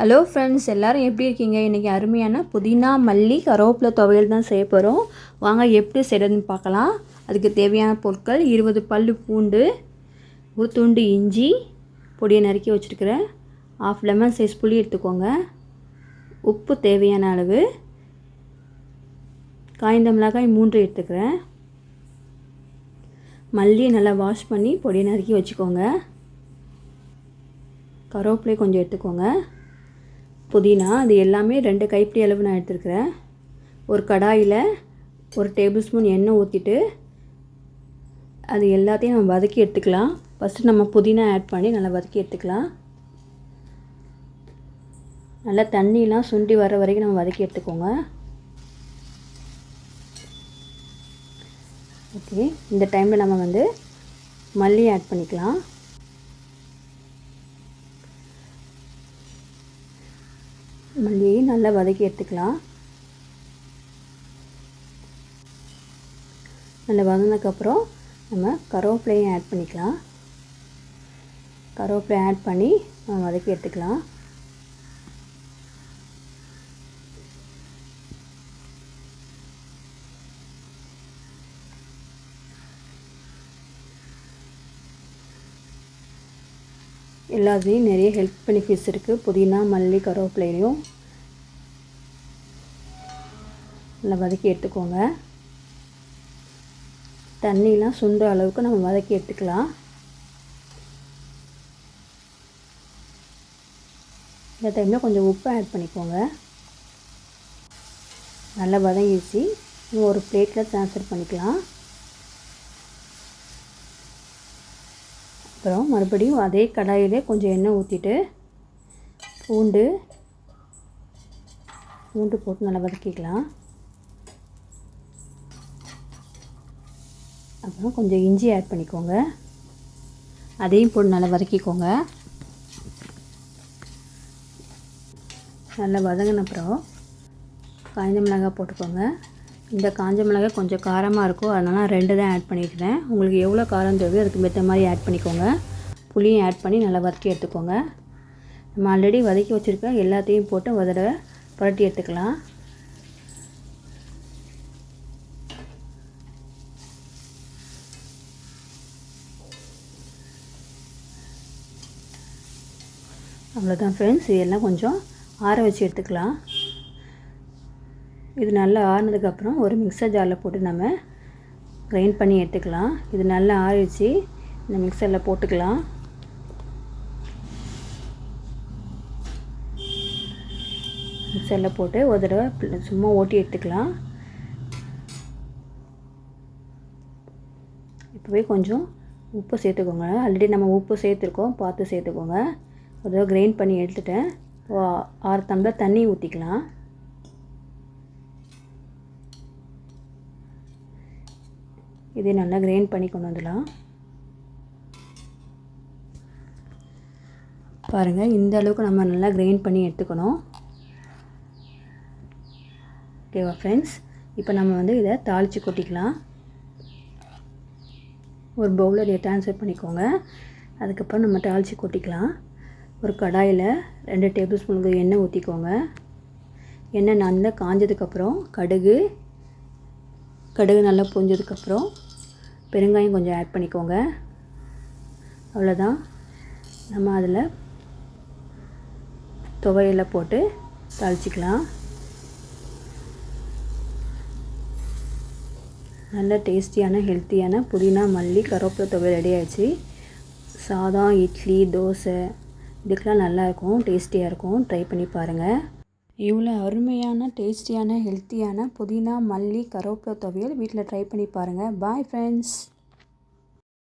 Hello friends எல்லோரும் எப்படி இருக்கீங்க? இன்றைக்கி அருமையான புதினா மல்லி கருவேப்பிலை துவையல் தான் செய்ய போகிறோம் வாங்க எப்படி செய்யறதுன்னு பார்க்கலாம். அதுக்கு தேவையான பொருட்கள் இருபது பல் பூண்டு ஒரு துண்டு இஞ்சி பொடியை நறுக்கி வச்சுருக்கிறேன். ஆஃப் லெமன் சைஸ் புளி எடுத்துக்கோங்க. உப்பு தேவையான அளவு. காய்ந்த மிளகாய் மூன்று எடுத்துக்கிறேன். மல்லியை நல்லா வாஷ் பண்ணி பொடியை நறுக்கி வச்சுக்கோங்க. கருவேப்பிலை கொஞ்சம் எடுத்துக்கோங்க. புதினா அது எல்லாமே ரெண்டு கைப்பிடி அளவு நான் எடுத்துருக்கிறேன். ஒரு கடாயில் ஒரு டேபிள் ஸ்பூன் எண்ணெய் ஊற்றிட்டு அது எல்லாத்தையும் நம்ம வதக்கி எடுத்துக்கலாம். ஃபஸ்ட்டு நம்ம புதினா ஆட் பண்ணி நல்லா வதக்கி எடுத்துக்கலாம். நல்லா தண்ணியெலாம் சுண்டி வர வரைக்கும் நம்ம வதக்கி எடுத்துக்கோங்க. ஓகே இந்த டைமில் நம்ம வந்து மல்லி ஆட் பண்ணிக்கலாம். மல்லியை நல்லா வதக்கி எடுத்துக்கலாம். நல்லா வதந்ததுக்கப்புறம் நம்ம கருவேப்பிலையும் ஆட் பண்ணிக்கலாம். கருவேப்பிலை ஆட் பண்ணி நம்ம வதக்கி எடுத்துக்கலாம். எல்லாத்துலேயும் நிறைய ஹெல்த் பெனிஃபிட்ஸ் இருக்குது புதினா மல்லி கருவேப்பிலையும் நல்லா வதக்கி எடுத்துக்கோங்க. தண்ணிலாம் சுண்டுற அளவுக்கு நம்ம வதக்கி எடுத்துக்கலாம். இந்த டைமில் கொஞ்சம் உப்பு ஆட் பண்ணிக்கோங்க. நல்லா வதங்கிடுச்சு. ஒரு பிளேட்டில் ட்ரான்ஸ்ஃபர் பண்ணிக்கலாம். அப்புறம் மறுபடியும் அதே கடாயில் கொஞ்சம் எண்ணெய் ஊற்றிட்டு பூண்டு பூண்டு போட்டு நல்லா வதக்கிக்கலாம். அப்புறம் கொஞ்சம் இஞ்சி ஆட் பண்ணிக்கோங்க. அதையும் போட்டு நல்லா வதக்கிக்கோங்க. நல்லா வதங்கின அப்புறம் காய்ந்த மிளகாய் போட்டுக்கோங்க. இந்த காஞ்ச மிளகாய் கொஞ்சம் காரமாக இருக்கும். அதனால் ரெண்டு தான் ஆட் பண்ணியிருக்கிறேன் உங்களுக்கு எவ்வளோ காரம் தேவையோ அதுக்கு மெத்த மாதிரி ஆட் பண்ணிக்கோங்க. புளியும் ஆட் பண்ணி நல்லா வதக்கி எடுத்துக்கோங்க. நம்ம ஆல்ரெடி வதக்கி வச்சுருக்க எல்லாத்தையும் போட்டு ஒரு தடவை புரட்டி எடுத்துக்கலாம். அவ்வளோதான் ஃப்ரெண்ட்ஸ் இதெல்லாம் கொஞ்சம் ஆற வச்சு எடுத்துக்கலாம். இது நல்லா ஆறினதுக்கப்புறம் ஒரு மிக்சர் ஜாரில் போட்டு நம்ம கிரைண்ட் பண்ணி எடுத்துக்கலாம். இது நல்லா ஆறிடுச்சு. இந்த மிக்சரில் போட்டுக்கலாம். மிக்சரில் போட்டு ஒரு தடவை சும்மா ஓட்டி எடுத்துக்கலாம். இப்போவே கொஞ்சம் உப்பு சேர்த்துக்கோங்க. ஆல்ரெடி நம்ம உப்பு சேர்த்துருக்கோம். பார்த்து சேர்த்துக்கோங்க. ஒரு தடவை கிரைண்ட் பண்ணி எடுத்துட்டேன். ஆறு டம்ளர் தண்ணி ஊற்றிக்கலாம் இதே நல்லா கிரைண்ட் பண்ணி கொண்டு வந்துடலாம். பாருங்கள் இந்த அளவுக்கு நம்ம நல்லா கிரைண்ட் பண்ணி எடுத்துக்கணும். ஓகேவா ஃப்ரெண்ட்ஸ் இப்போ நம்ம வந்து இதை தாளித்து கொட்டிக்கலாம். ஒரு பவுலில் இதை ட்ரான்ஸ்ஃபர் பண்ணிக்கோங்க. அதுக்கப்புறம் நம்ம தாளித்து கொட்டிக்கலாம். ஒரு கடாயில் ரெண்டு டேபிள் ஸ்பூனுக்கு எண்ணெய் ஊற்றிக்கோங்க எண்ணெய் நல்லா காஞ்சதுக்கப்புறம் கடுகு கடுகு நல்லா பொஞ்சதுக்கப்புறம் பெருங்காயம் கொஞ்சம் ஆட் பண்ணிக்கோங்க. அவ்வளோதான் நம்ம அதில் துவையில் போட்டு தாளிச்சிக்கலாம். நல்ல டேஸ்டியான ஹெல்த்தியான புதினா மல்லி கருவேப்பிலை துவையல் ரெடி ஆயிடுச்சு. சாதம் இட்லி தோசை இதுக்கெலாம் நல்லாயிருக்கும் டேஸ்டியாக இருக்கும். ட்ரை பண்ணி பாருங்கள் இவ்வளோ அருமையான டேஸ்டியான ஹெல்த்தியான புதினா மல்லி கருவேப்பிலை துவையல் வீட்டில் ட்ரை பண்ணி பாருங்கள் பாய் ஃப்ரெண்ட்ஸ்